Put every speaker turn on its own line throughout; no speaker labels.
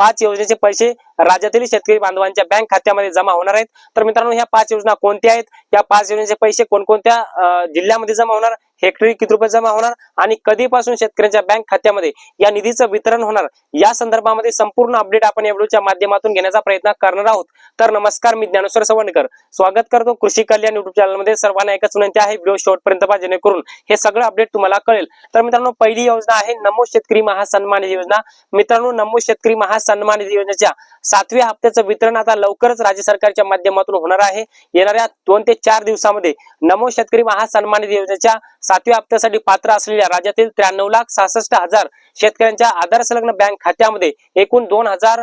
पाच योजनेचे पैसे राज्यातील शेतकरी बांधवांच्या बँक खात्यामध्ये जमा होणार आहेत. तर मित्रांनो ह्या पाच योजना कोणत्या आहेत? या पाच योजनेचे पैसे कोणकोणत्या जिल्ह्यामध्ये जमा होणार? हेक्टरी किती रुपये जमा होणार? आणि कधीपासून शेतकऱ्यांच्या बँक खात्यामध्ये या निधीचं वितरण होणार? या संदर्भामध्ये संपूर्ण अपडेट आपण या व्हिडिओच्या माध्यमातून घेण्याचा प्रयत्न करणार आहोत. तर नमस्कार मी ज्ञानेश्वर सवंडकर. स्वागत करतो कृषी कल्याण युट्यूब चॅनलमध्ये. सर्वांना एकच विनंती आहे व्हिडिओ शेवटपर्यंत पहा जेणेकरून हे सगळं अपडेट तुम्हाला कळेल. तर मित्रांनो पहिली योजना आहे नमो शेतकरी महासन्मान योजना. मित्रांनो नमो शेतकरी महासन्मान सन्मान निधी योजनेच्या सातव्या हप्त्याचं वितरण आता लवकरच राज्य सरकारच्या माध्यमातून होणार आहे. येणाऱ्या दोन ते चार दिवसामध्ये नमो शेतकरी महासन्मान निधी योजनेच्या सातव्या हप्त्यासाठी पात्र असलेल्या राज्यातील त्र्याण्णव लाख सहासष्ट हजार शेतकऱ्यांच्या आधार संलग्न बँक खात्यामध्ये एकूण दोन हजार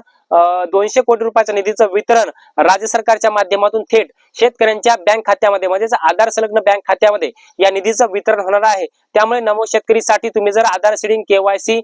दोनशे कोटी रुपयाच्या निधीचं वितरण राज्य सरकारच्या माध्यमातून थेट शेतकऱ्यांच्या बँक खात्यामध्ये म्हणजेच आधार संलग्न बँक खात्यामध्ये या निधीचं वितरण होणार आहे. त्यामुळे नमो शेतकरीसाठी तुम्ही जर आधार सीडिंग केवायसी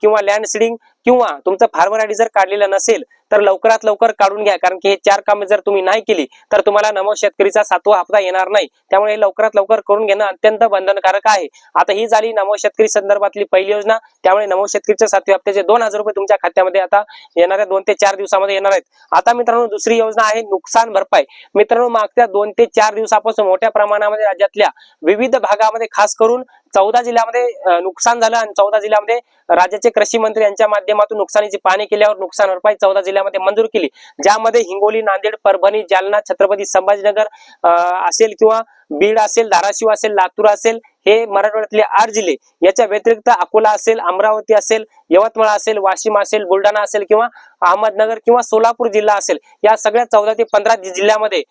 किंवा लँड सीडिंग किंवा तुमचं फार्मर आयडी जर काढलेलं नसेल तर लवकरात लवकर काढून घ्या. कारण की हे चार कामे जर तुम्ही नाही केली तर तुम्हाला नमो शेतकरीचा सातवा हप्ता येणार नाही. त्यामुळे हे लवकरात लवकर करून घेणं अत्यंत बंधनकारक आहे. आता ही झाली नमो शेतकरी संदर्भातली पहिली योजना. त्यामुळे नमो शेतकरीच्या सातव्या हप्त्याचे दोन हजार रुपये तुमच्या खात्यामध्ये आता येणाऱ्या दोन ते चार दिवसामध्ये येणार आहेत. आता मित्रांनो दुसरी योजना आहे नुकसान भरपाई. मित्रांनो मागच्या दोन ते चार दिवसापासून मोठ्या प्रमाणामध्ये राज्यातल्या विविध भागामध्ये खास करून चौदा जिल्ह्यामध्ये नुकसान झालं आणि चौदा जिल्ह्यामध्ये राज्याचे कृषी मंत्री यांच्या माध्यमातून नुकसानीची पाहणी केल्यावर नुकसान भरपाई चौदा जिल्ह्यामध्ये मंजूर केली. ज्यामध्ये हिंगोली नांदेड परभणी जालना छत्रपती संभाजीनगर अं, असेल किंवा बीड असेल धाराशिव असेल लातूर असेल हे मराठवाड्यातले आठ जिल्हे. याच्या व्यतिरिक्त अकोला असेल अमरावती असेल यवतमाळ असेल वाशिम असेल बुलढाणा असेल किंवा अहमदनगर किंवा सोलापूर जिल्हा असेल. या सगळ्या चौदा ते पंधरा जिल्ह्यामध्ये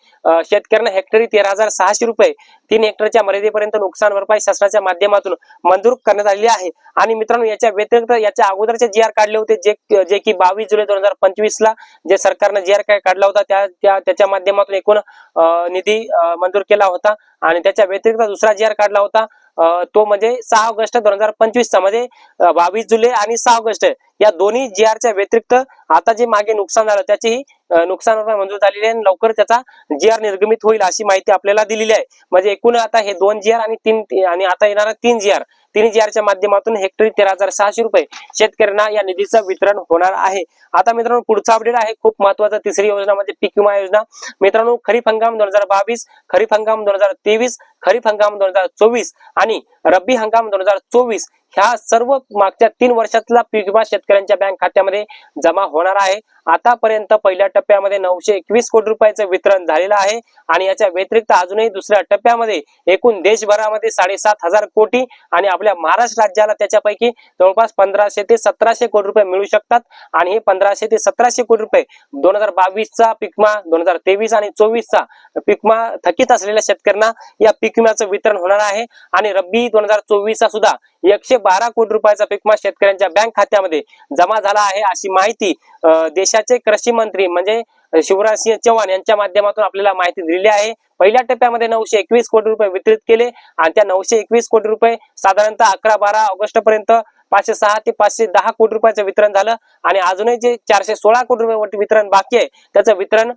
शेतकऱ्यांना हेक्टरी तेरा हजार सहाशे रुपये तीन हेक्टरच्या मर्यादेपर्यंत नुकसान भरपाई शासनाच्या माध्यमातून मंजूर करण्यात आलेली आहे. आणि मित्रांनो याच्या व्यतिरिक्त याच्या अगोदरचे जी आर काढले होते जे जे की बावीस जुलै दोन हजार पंचवीस ला जे सरकारनं जी आर काय काढला होता त्या त्या- त्याच्या माध्यमातून एकूण अं, निधी मंजूर केला होता. आणि त्याच्या व्यतिरिक्त दुसरा जी आर काढला होता तो म्हणजे सहा ऑगस्ट दोन हजार पंचवीसचा म्हणजे बावीस जुलै आणि सहा ऑगस्ट या दोन्ही जी आरच्या व्यतिरिक्त आता जे मागे नुकसान झालं त्याचीही नुकसान मंजूर झालेली आहे आणि लवकर त्याचा जी आर निर्गमित होईल अशी माहिती आपल्याला दिलेली आहे. म्हणजे एकूण आता हे दोन जी आर आणि तीन आणि आता येणारा तीन जी आर तीन जी आरच्या माध्यमातून हेक्टरी तेरा हजार सहाशे रुपये शेतकऱ्यांना या निधीचं वितरण होणार आहे. आता मित्रांनो पुढचा अपडेट आहे. खूप महत्त्वाचा तिसरी योजना म्हणजे पीक विमा योजना. मित्रांनो खरीप हंगाम दोन हजार बावीस खरीप हंगाम दोन हजार तेवीस खरीप हंगाम दोन हजार चोवीस आणि रब्बी हंगाम दोन हजार चोवीस ह्या सर्व मागच्या तीन वर्षातला पीक विमा शेतकऱ्यांच्या बँक खात्यामध्ये जमा होणार आहे. आतापर्यंत पहिल्या टप्प्यामध्ये नऊशे एकवीस कोटी रुपयाचं वितरण झालेलं आहे आणि याच्या व्यतिरिक्त अजूनही दुसऱ्या टप्प्यामध्ये एकूण देशभरामध्ये साडेसात हजार कोटी आणि आपल्या महाराष्ट्र राज्याला त्याच्यापैकी जवळपास पंधराशे ते सतराशे कोटी रुपये मिळू शकतात. आणि हे पंधराशे ते सतराशे कोटी रुपये दोन हजार बावीसचा पिकमा दोन हजार तेवीस आणि चोवीसचा पिकमा थकीत असलेल्या शेतकऱ्यांना या पीक विम्याचं वितरण होणार आहे. आणि रब्बी दोन हजार चोवीसचा सुद्धा एकशे बारा कोटी रुपयाचा पीकमा शेतकऱ्यांच्या बँक खात्यामध्ये जमा झाला आहे अशी माहिती अं, देशाचे कृषी मंत्री म्हणजे शिवराज सिंह चौहान यांच्या माध्यमातून आपल्याला माहिती दिलेली आहे. पहिल्या टप्प्यामध्ये नऊशे एकवीस कोटी रुपये वितरित केले आणि त्या नऊशे एकवीस कोटी रुपये साधारणतः अकरा बारा ऑगस्ट पर्यंत पाचशे सहा ते पाचशे दहा कोटी रुपयाचं वितरण झालं. आणि अजूनही जे चारशे सोळा कोटी रुपये वितरण बाकी आहे त्याचं वितरण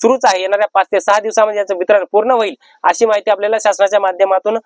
सुरूच आहे. येणाऱ्या पाच ते सहा दिवसामध्ये याचं वितरण पूर्ण होईल अशी माहिती आपल्याला शासनाच्या माध्यमातून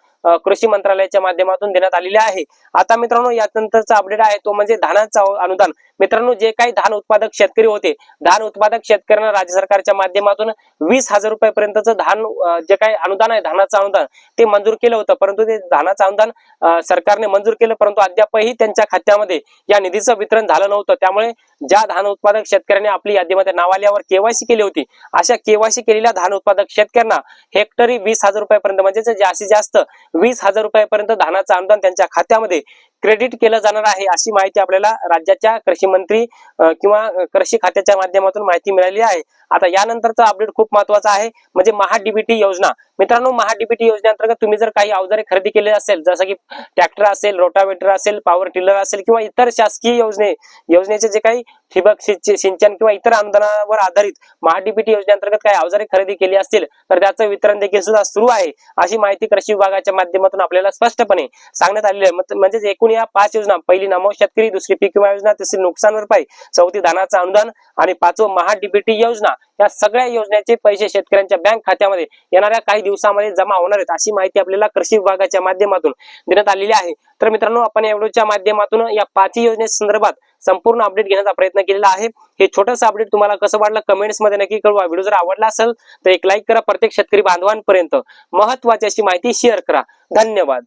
कृषी मंत्रालयाच्या माध्यमातून देण्यात आलेली आहे. आता मित्रांनो यानंतरचा अपडेट आहे तो म्हणजे धानाचं अनुदान. मित्रांनो जे काही धान उत्पादक शेतकरी होते धान उत्पादक शेतकऱ्यांना राज्य सरकारच्या माध्यमातून वीस हजार रुपयापर्यंतचं धान जे काही अनुदान आहे धानाचं अनुदान ते मंजूर केलं होतं. परंतु ते धानाचं अनुदान सरकारने मंजूर केलं परंतु अद्यापही त्यांच्या खात्यामध्ये या निधीचं वितरण झालं नव्हतं. त्यामुळे ज्या धान उत्पादक शेतकऱ्यांनी आपली यादीमध्ये नाव आल्यावर केवायसी केली होती अशा केवायसी केलेल्या धान उत्पादक शेतकऱ्यांना हेक्टरी वीस हजार रुपयापर्यंत म्हणजे जास्तीत जास्त वीस हजार रुपयापर्यंत धानाचं अनुदान त्यांच्या खात्यामध्ये क्रेडिट केलं जाणार आहे अशी माहिती आपल्याला राज्याच्या कृषी मंत्री किंवा कृषी खात्याच्या माध्यमातून माहिती मिळाली आहे. आता यानंतरचा अपडेट खूप महत्त्वाचा आहे. म्हणजे महाडीबीटी योजना. मित्रांनो महाडीबीटी योजनेअंतर्गत तुम्ही जर काही अवजारे खरेदी केले असेल जसं की ट्रॅक्टर असेल रोटावेटर असेल पॉवर टिलर असेल किंवा इतर शासकीय योजने योजनेचे जे काही ठिबक सिंचन किंवा इतर अनुदानावर आधारित महाडीपीटी योजनेअंतर्गत काही अवजारे खरेदी केली असतील तर त्याचं वितरण देखील सुद्धा सुरू आहे अशी माहिती कृषी विभागाच्या माध्यमातून आपल्याला स्पष्टपणे सांगण्यात आलेली आहे. म्हणजेच एकूण या पाच योजना पहिली नमो शेतकरी दुसरी पीक विमा योजना तिसरी नुकसान भरपाई चौथी धानाचं अनुदान आणि पाचवं महाडीपीटी योजना. या सगळ्या योजनेचे पैसे शेतकऱ्यांच्या बँक खात्यामध्ये येणाऱ्या काही दिवसामध्ये जमा होणार आहेत अशी माहिती आपल्याला कृषी विभागाच्या माध्यमातून देण्यात आलेली आहे. तर मित्रांनो आपण या व्हिडिओच्या माध्यमातून या पाचही योजनेसंदर्भात संपूर्ण अपडेट घेण्याचा प्रयत्न केलेला आहे. हे छोटंसं अपडेट तुम्हाला कसं वाटलं कमेंट्समध्ये नक्की कळवा. व्हिडिओ जर आवडला असेल तर एक लाईक करा. प्रत्येक शेतकरी बांधवांपर्यंत महत्वाची अशी माहिती शेअर करा. धन्यवाद.